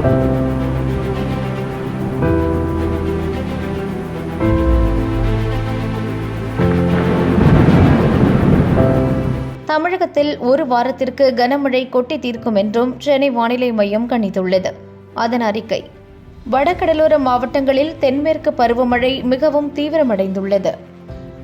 தமிழகத்தில் ஒரு வாரத்திற்கு கனமழை கொட்டி தீர்க்கும் என்றும் சென்னை வானிலை மையம் கணித்துள்ளது. அதன் அறிக்கை வடகடலோர மாவட்டங்களில் தென்மேற்கு பருவமழை மிகவும் தீவிரமடைந்துள்ளது.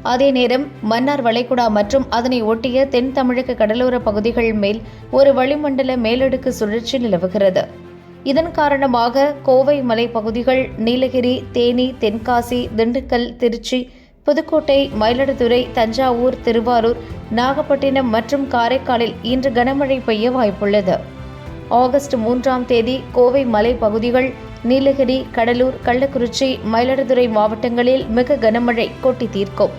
அதே நேரம் மன்னார் வளைகுடா மற்றும் அதனை ஒட்டிய தென் தமிழக கடலோர பகுதிகள் மேல் ஒரு வளிமண்டல மேலடுக்கு சுழற்சி நிலவுகிறது. இதன் காரணமாக கோவை மலைப்பகுதிகள் நீலகிரி தேனி தென்காசி திண்டுக்கல் திருச்சி புதுக்கோட்டை மயிலாடுதுறை தஞ்சாவூர் திருவாரூர் நாகப்பட்டினம் மற்றும் காரைக்காலில் இன்று கனமழை பெய்ய வாய்ப்புள்ளது. ஆகஸ்ட் மூன்றாம் தேதி கோவை மலைப்பகுதிகள் நீலகிரி கடலூர் கள்ளக்குறிச்சி மயிலாடுதுறை மாவட்டங்களில் மிக கனமழை கொட்டி தீர்க்கும்.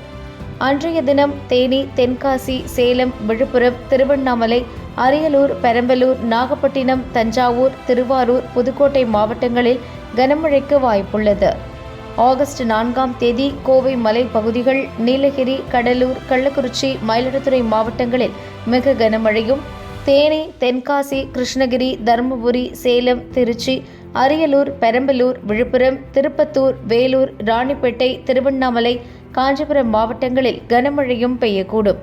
அன்றைய தினம் தேனி தென்காசி சேலம் விழுப்புரம் திருவண்ணாமலை அரியலூர் பெரம்பலூர் நாகப்பட்டினம் தஞ்சாவூர் திருவாரூர் புதுக்கோட்டை மாவட்டங்களில் கனமழைக்கு வாய்ப்புள்ளது. ஆகஸ்ட் நான்காம் தேதி கோவை மலை பகுதிகள் நீலகிரி கடலூர் கள்ளக்குறிச்சி மயிலாடுதுறை மாவட்டங்களில் மிக கனமழையும் தேனி தென்காசி கிருஷ்ணகிரி தருமபுரி சேலம் திருச்சி அரியலூர் பெரம்பலூர் விழுப்புரம் திருப்பத்தூர் வேலூர் ராணிப்பேட்டை திருவண்ணாமலை காஞ்சிபுரம் மாவட்டங்களில் கனமழையும் பெய்யக்கூடும்.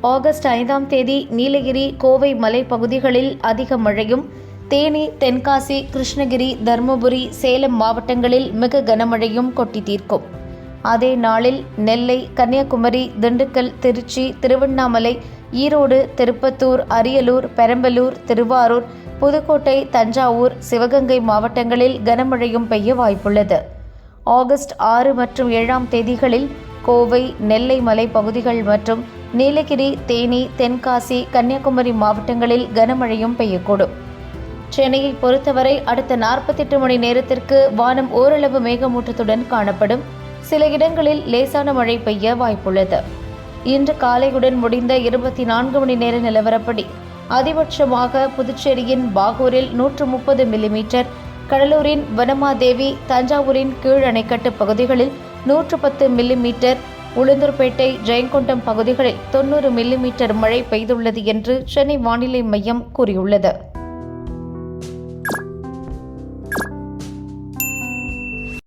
ஆகஸ்ட் ஐந்தாம் தேதி நீலகிரி கோவை மலைப்பகுதிகளில் அதிக மழையும் தேனி தென்காசி கிருஷ்ணகிரி தருமபுரி சேலம் மாவட்டங்களில் மிக கனமழையும் கொட்டி தீர்க்கும். அதே நாளில் நெல்லை கன்னியாகுமரி திண்டுக்கல் திருச்சி திருவண்ணாமலை ஈரோடு திருப்பத்தூர் அரியலூர் பெரம்பலூர் திருவாரூர் புதுக்கோட்டை தஞ்சாவூர் சிவகங்கை மாவட்டங்களில் கனமழையும் பெய்ய வாய்ப்புள்ளது. ஆகஸ்ட் ஆறு மற்றும் ஏழாம் தேதிகளில் கோவை நெல்லை மலை பகுதிகள் மற்றும் நீலகிரி தேனி தென்காசி கன்னியாகுமரி மாவட்டங்களில் கனமழையும் பெய்யக்கூடும். சென்னையை பொறுத்தவரை அடுத்த நாற்பத்தெட்டு மணி நேரத்திற்கு வானம் ஓரளவு மேகமூட்டத்துடன் காணப்படும். சில இடங்களில் லேசான மழை பெய்ய வாய்ப்புள்ளது. இன்று காலையுடன் முடிந்த இருபத்தி நான்கு மணி நேர நிலவரப்படி அதிபட்சமாக புதுச்சேரியின் பாகூரில் நூற்று முப்பது மில்லிமீட்டர் கடலூரின் வனமாதேவி தஞ்சாவூரின் கீழ் அணைக்கட்டு பகுதிகளில் நூற்று பத்து மில்லிமீட்டர் உளுந்தூர்பேட்டை ஜெயங்கொண்டம் பகுதிகளில் தொன்னூறு மில்லிமீட்டர் மழை பெய்துள்ளது என்று சென்னை வானிலை மையம் கூறியுள்ளது.